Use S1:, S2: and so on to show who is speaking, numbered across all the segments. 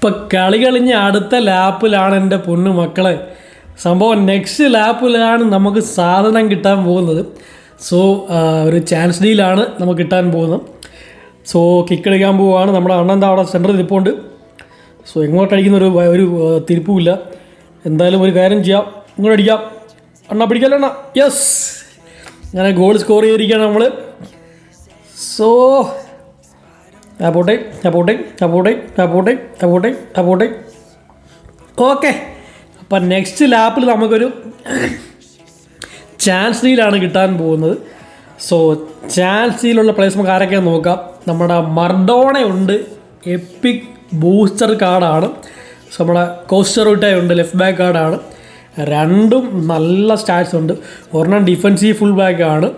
S1: ഇപ്പം കളി കഴിഞ്ഞ അടുത്ത ലാപ്പിലാണ് എന്റെ പൊന്നു മക്കളെ. സംഭവം നെക്സ്റ്റ് ലാപ്പിലാണ് നമുക്ക് സാധനം കിട്ടാൻ പോകുന്നത്. സോ ഒരു ചാൻസ് ഡീലാണ് നമുക്ക് കിട്ടാൻ പോകുന്നത്. സോ കിക്ക് അടിക്കാൻ പോവുകയാണ് നമ്മുടെ അണ്ണൻ അവിടെ സെന്ററിൽ നിൽപ്പുണ്ട് സോ എങ്ങോട്ടടിക്കുന്ന ഒരു ഒരു തിരുപ്പുമില്ല. എന്തായാലും ഒരു കാര്യം ചെയ്യാം. ഇങ്ങോട്ട് അടിക്കാം. അണ്ണ പിടിക്കല്ലോ അണ്ണ? യെസ് അങ്ങനെ ഗോൾ സ്കോർ ചെയ്തിരിക്കുകയാണ് നമ്മൾ സോ അബൂട്ടെ അബൂട്ടെ അബൂട്ടെ പോട്ടെ ആ പോട്ടെ പോട്ടെ ഓക്കെ അപ്പം നെക്സ്റ്റ് ലാപ്പിൽ നമുക്കൊരു ചാൻസ് ഡീലാണ് കിട്ടാൻ പോകുന്നത്. സോ ചാൻസ് ഡീലുള്ള പ്ലേസ് നമുക്ക് ആരൊക്കെ നോക്കാം. നമ്മുടെ മർഡോണയുണ്ട്. എപ്പിക് ബൂസ്റ്റർ കാർഡാണ് സോ നമ്മുടെ കോസ്റ്ററുട്ടയുണ്ട് ലെഫ്റ്റ് ബാക്ക് കാർഡാണ് രണ്ടും നല്ല സ്റ്റാറ്റ്സ് ഉണ്ട്. ഒരെണ്ണം ഡിഫൻസീവ് ഫുൾ ബാക്കാണ്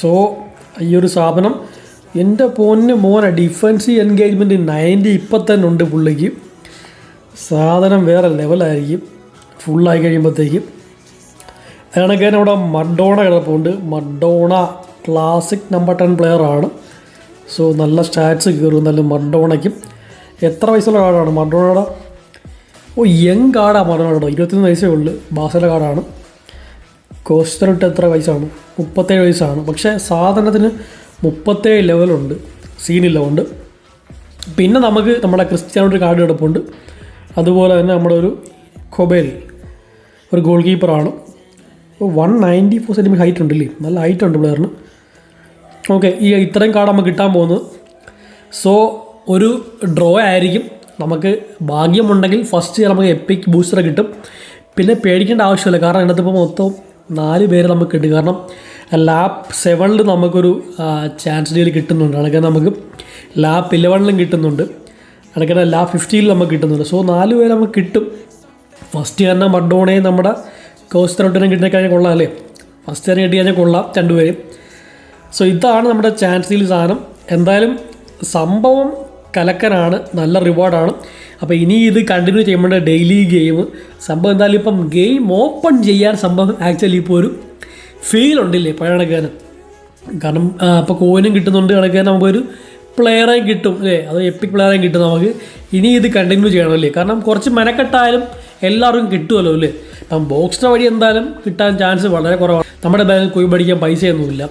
S1: സോ ഈ ഒരു സാധനം എന്റെ പോന്നിന് മോനെ ഡിഫൻസീവ് എൻഗേജ്മെന്റ് നയന്റി ഇപ്പം തന്നെ ഉണ്ട് പുള്ളിക്ക്. സാധനം വേറെ ലെവലായിരിക്കും ഫുള്ളായി കഴിയുമ്പോഴത്തേക്കും തന്നെ അവിടെ മഡോണ കിടപ്പുണ്ട്. മഡോണ ക്ലാസിക് നമ്പർ ടെൻ ആണ്. സോ നല്ല സ്റ്റാറ്റ്സ് കയറും നല്ല മഡോണയ്ക്കും. എത്ര വയസ്സുള്ള കാർഡാണ് മഡോണയുടെ? ഓ യങ് കാർഡാണ് മഡോണയുടെ. ഇരുപത്തൊന്ന് വയസ്സേ ഉള്ളൂ. ബാസയുടെ കാർഡാണ് കോസ്റ്ററിട്ട് എത്ര വയസ്സാണ്? മുപ്പത്തേഴ് വയസ്സാണ്. പക്ഷേ സാധനത്തിന് മുപ്പത്തേഴ് ലെവലുണ്ട് സീനില്ല ഉണ്ട് പിന്നെ നമുക്ക് നമ്മുടെ ക്രിസ്ത്യാനോയുടെ കാർഡ് കിടപ്പുണ്ട്. അതുപോലെ തന്നെ നമ്മുടെ ഒരു കൊബേൽ ഒരു goal കീപ്പറാണ് one ninety four centimetre height ഉണ്ടല്ലേ? നല്ല ഹൈറ്റ് ഉണ്ട് പ്ലെയറിന് ഓക്കെ ഈ ഇത്രയും കാർഡ് നമുക്ക് കിട്ടാൻ പോകുന്നത്. സോ ഒരു ഡ്രോ ആയിരിക്കും. നമുക്ക് ഭാഗ്യമുണ്ടെങ്കിൽ ഫസ്റ്റ് നമുക്ക് എപ്പിക് ബൂസ്റ്റർ കിട്ടും. പിന്നെ പേടിക്കേണ്ട ആവശ്യമില്ല. കാരണം ഇതിനകത്ത് ഇപ്പോൾ മൊത്തം നാല് പേര് നമുക്ക് കിട്ടും. കാരണം ലാപ്പ് സെവനിൽ നമുക്കൊരു ചാൻസ് ഡീൽ കിട്ടുന്നുണ്ട്. അതൊക്കെ നമുക്ക് ലാപ്പ് ഇലവനിലും കിട്ടുന്നുണ്ട്. അതൊക്കെ ലാപ്പ് ഫിഫ്റ്റിയിൽ നമുക്ക് കിട്ടുന്നുണ്ട്. സോ നാല് പേര് നമുക്ക് കിട്ടും. ഫസ്റ്റ് തന്നെ മഡോണയും നമ്മുടെ കോസ്റ്ററോട്ടിനും കിട്ടിയ കഴിഞ്ഞാൽ കൊള്ളാം അല്ലേ? ഫസ്റ്റ് തന്നെ കിട്ടി കഴിഞ്ഞാൽ കൊള്ളാം രണ്ടുപേരും സോ ഇതാണ് നമ്മുടെ ചാൻസ് ഡീൽ സാധനം. എന്തായാലും സംഭവം കലക്കനാണ്. നല്ല റിവാർഡാണ് അപ്പോൾ ഇനി ഇത് കണ്ടിന്യൂ ചെയ്യുമ്പോൾ ഡെയിലി ഗെയിം സംഭവം എന്തായാലും ഇപ്പം ഗെയിം ഓപ്പൺ ചെയ്യാൻ സംഭവം ആക്ച്വലി ഇപ്പോൾ ഒരു ഫീൽ ഉണ്ടില്ലേ? പഴയ കണക്കാന് കാരണം ഇപ്പോൾ കോയിനും കിട്ടുന്നുണ്ട് കണക്കാൻ നമുക്കൊരു പ്ലെയറായും കിട്ടും അല്ലേ? അത് എപ്പിക് പ്ലെയറായും കിട്ടും നമുക്ക്. ഇനി ഇത് കണ്ടിന്യൂ ചെയ്യണമല്ലേ? കാരണം കുറച്ച് മെനക്കെട്ടായാലും എല്ലാവർക്കും കിട്ടുമല്ലോ അല്ലേ? ഇപ്പം ബോക്സിന്റെ വഴി എന്തായാലും കിട്ടാൻ ചാൻസ് വളരെ കുറവാണ്. നമ്മുടെ ബാങ്കിൽ കോയി മേടിക്കാൻ പൈസയൊന്നുമില്ല.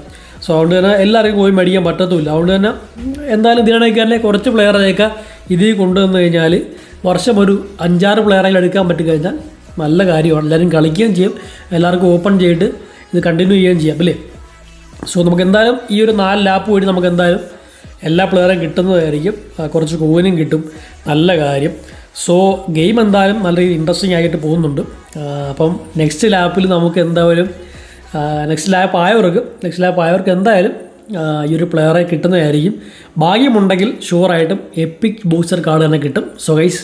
S1: സോ അതുകൊണ്ട് തന്നെ എല്ലാവർക്കും കോയി മേടിക്കാൻ പറ്റത്തുമില്ല. അതുകൊണ്ട് തന്നെ എന്തായാലും ഇതിനാണെങ്കിൽ കുറച്ച് പ്ലെയറെയൊക്കെ ഇതിൽ കൊണ്ടുവന്നു കഴിഞ്ഞാൽ വർഷം ഒരു അഞ്ചാറ് പ്ലെയറായി എടുക്കാൻ പറ്റി കഴിഞ്ഞാൽ നല്ല കാര്യമാണ്. എല്ലാവരും കളിക്കുകയും ചെയ്യും. എല്ലാവർക്കും ഓപ്പൺ ചെയ്തിട്ട് ഇത് കണ്ടിന്യൂ ചെയ്യുകയും ചെയ്യാം അല്ലേ? സോ നമുക്ക് എന്തായാലും ഈ ഒരു നാല് ലാപ്പ് വഴി നമുക്ക് എന്തായാലും എല്ലാ പ്ലെയറും കിട്ടുന്നതായിരിക്കും. കുറച്ച് കോവിനും കിട്ടും. നല്ല കാര്യം. സോ ഗെയിം എന്തായാലും നല്ല രീതിയിൽ ഇൻട്രസ്റ്റിംഗ് ആയിട്ട് പോകുന്നുണ്ട്. അപ്പം നെക്സ്റ്റ് ലാപ്പിൽ നമുക്ക് എന്തായാലും നെക്സ്റ്റ് ലാപ്പ് ആയവർക്ക് നെക്സ്റ്റ് ലാപ്പ് ആയവർക്ക് എന്തായാലും ഈ ഒരു പ്ലെയറെ കിട്ടുന്നതായിരിക്കും. ഭാഗ്യമുണ്ടെങ്കിൽ ഷുവറായിട്ടും എപ്പിക് ബൂസ്റ്റർ കാർഡ് തന്നെ കിട്ടും. So guys